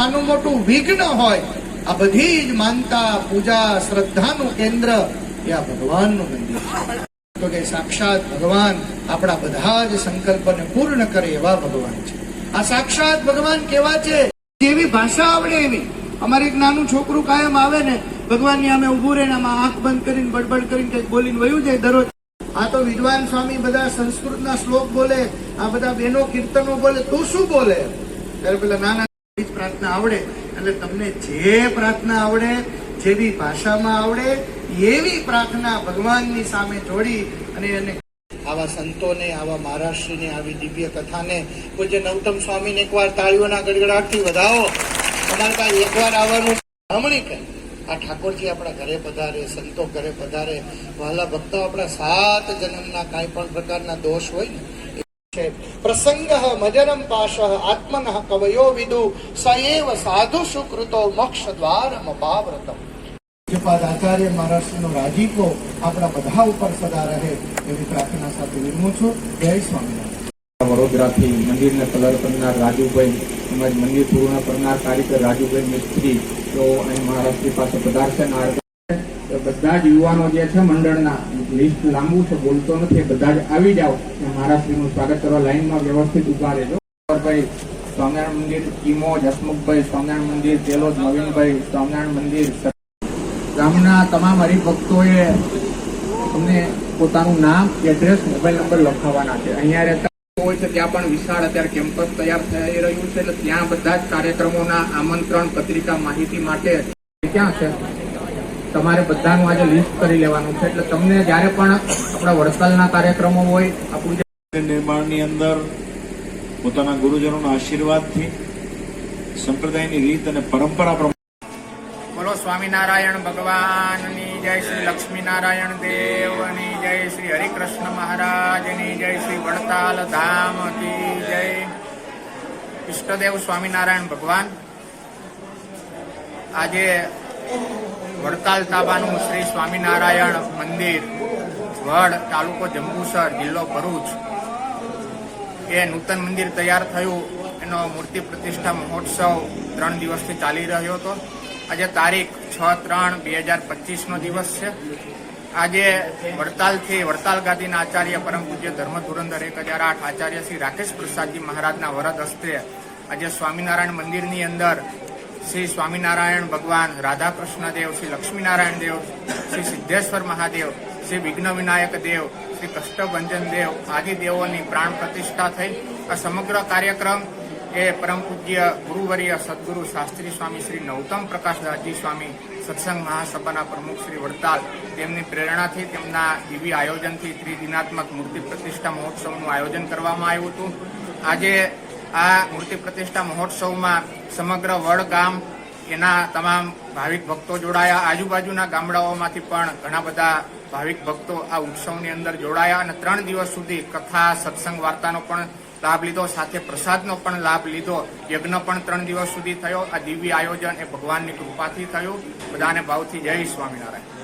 નાનું મોટું વિઘ્ન હોય, આ બધી જ માનતા, પૂજા, શ્રદ્ધાનું કેન્દ્ર એ આ ભગવાનનું મંદિર છે. તો કે સાક્ષાત ભગવાન આપણા બધા જ સંકલ્પને પૂર્ણ કરે એવા ભગવાન છે. આ સાક્ષાત ભગવાન કેવા છે? જેવી ભાષા આવડે એવી. અમારે એક નાનું છોકરું કાયમ આવે ને, ભગવાનની અમે ઉભું રહીને આમાં આંખ બંધ કરીને, બડબડ કરીને કંઈક બોલીને વયું જાય દરરોજ. આ તો વિદ્વાન સ્વામી બધા સંસ્કૃતના શ્લોક બોલે, આ બધા બહેનો કીર્તનો બોલે, તું શું બોલે? ત્યારે પેલા નાના આવડે એટલે તમને જે પ્રાર્થના આવડે, જેવી ભાષામાં આવડે, એવી પ્રાર્થના ભગવાનની સામે જોડી અને એને આવા સંતોને, આવા મહારાષ્ટ્રીને, આવી દિવ્ય કથાને પૂજ્ય નવતમ સ્વામીને એકવાર તાળીઓના ગડગડાટથી વધાવો. તમારે પાસે એકવાર આવવાનું હમણી કહે આ ઠાકોરજી આપણા ઘરે પધારે, સંતો ઘરે પધારે. વહાલા ભક્તો આપણા સાત જન્મના કાંઈ પણ પ્રકારના દોષ હોય ને પ્રસંગ મજરમ પાશ આત્મન કવયો વિદુ સએવ સાધુ સુકૃતો મોક્ષ દ્વારમ પાવ્રતમ પૂજ્યપાદ આચાર્ય મહારાષ્ટ્રનો રાજીપો આપણા બધા ઉપર સદા રહે એવી પ્રાર્થના સાથે વિરમું છું જય સ્વામિનારાયણ વડોદરાથી મંદિરને કલર કરનાર રાજુભાઈ તેમજ મંદિર પૂર્ણ કરનાર કારીગર રાજુભાઈ મિસ્ત્રી તો અહીં મહારાષ્ટ્રી પાસે પધારશે બધા જ યુવાનો જે છે મંડળના લિસ્ટ લાંબુ છે, બોલતો નથી બધા જ આવી જાઓ. નું સ્વાગત કરવા લાઈનમાં વ્યવસ્થિત ઊભા રહેજો. ભાઈ સ્વામિનારાયણ મંદિર કીમો જસમુખભાઈ સ્વામિનારાયણ મંદિર, તેલોદ નવીનભાઈ સ્વામિનારાયણ મંદિર ગામના તમામ હરિભક્તોએ તમને પોતાનું નામ, એડ્રેસ, મોબાઈલ નંબર લખાવવાના છે. અહીંયા રહેતા હોય છે ત્યાં પણ વિશાળ અત્યારે કેમ્પસ તૈયાર થઈ રહ્યું છે, એટલે ત્યાં બધા જ કાર્યક્રમોના આમંત્રણ, પત્રિકા માહિતી માટે ક્યાં છે? તમારે બધાનું આજે લિસ્ટ કરી લેવાનું છે. એટલે તમને જ્યારે પણ આપણા વડતાલના કાર્યક્રમો હોય આપણું નિર્માણની અંદર પોતાના ગુરુજનોના આશીર્વાદથી સંપ્રદાયની રીત અને પરંપરા પ્રમાણે બોલો સ્વામિનારાયણ ભગવાનની જય શ્રી લક્ષ્મીનારાયણ દેવની જય શ્રી હરિકૃષ્ણ મહારાજની જય શ્રી વડતાલ ધામ કી જય. ઈષ્ટદેવ સ્વામિનારાયણ ભગવાન. આજે વડતાલ તાબાનું શ્રી સ્વામિનારાયણ મંદિર, વડ તાલુકો જંબુસર, જિલ્લો ભરૂચ. એ નૂતન મંદિર તૈયાર થયું. એનો મૂર્તિ પ્રતિષ્ઠા મહોત્સવ ત્રણ દિવસથી ચાલી રહ્યો હતો. આજે તારીખ છ ત્રણ બે હજાર પચીસનો દિવસ છે. આજે વડતાલથી વડતાલ ગાદીના આચાર્ય પરમ પૂજ્ય ધર્મ ધુરંધર એક હજાર આઠ આચાર્ય શ્રી રાકેશ પ્રસાદજી મહારાજના વરદ હસ્તે આજે સ્વામિનારાયણ મંદિરની અંદર શ્રી સ્વામિનારાયણ ભગવાન રાધાકૃષ્ણ દેવ, શ્રી લક્ષ્મીનારાયણ દેવ, શ્રી સિદ્ધેશ્વર મહાદેવ, શ્રી વિઘ્ન વિનાયક દેવ, શ્રી કષ્ટભંજન દેવ આદિ દેવોની પ્રાણ પ્રતિષ્ઠા થઈ. આ સમગ્ર કાર્યક્રમ એ પરમ પૂજ્ય ગુરુવર્ય સદગુરુ શાસ્ત્રી સ્વામી શ્રી નૌતમ પ્રકાશદાસજી સ્વામી સત્સંગ મહાસભાના પ્રમુખ શ્રી વડતાલ તેમની પ્રેરણાથી તેમના દિવ્ય આયોજનથી ત્રિદિનાત્મક મૂર્તિ પ્રતિષ્ઠા મહોત્સવનું આયોજન કરવામાં આવ્યું હતું. આજે આ મૂર્તિ પ્રતિષ્ઠા મહોત્સવમાં સમગ્ર વડ ગામ, એના તમામ ભાવિક ભક્તો જોડાયા. આજુબાજુના ગામડાઓમાંથી પણ ઘણા બધા ભાવિક ભક્તો આ ઉત્સવની અંદર જોડાયા અને ત્રણ દિવસ સુધી કથા, સત્સંગ વાર્તાનો પણ લાભ લીધો, સાથે પ્રસાદનો પણ લાભ લીધો. યજ્ઞ પણ ત્રણ દિવસ સુધી થયો. આ દિવ્ય આયોજન એ ભગવાનની કૃપાથી થયું. બધાને ભાવથી જય સ્વામિનારાયણ.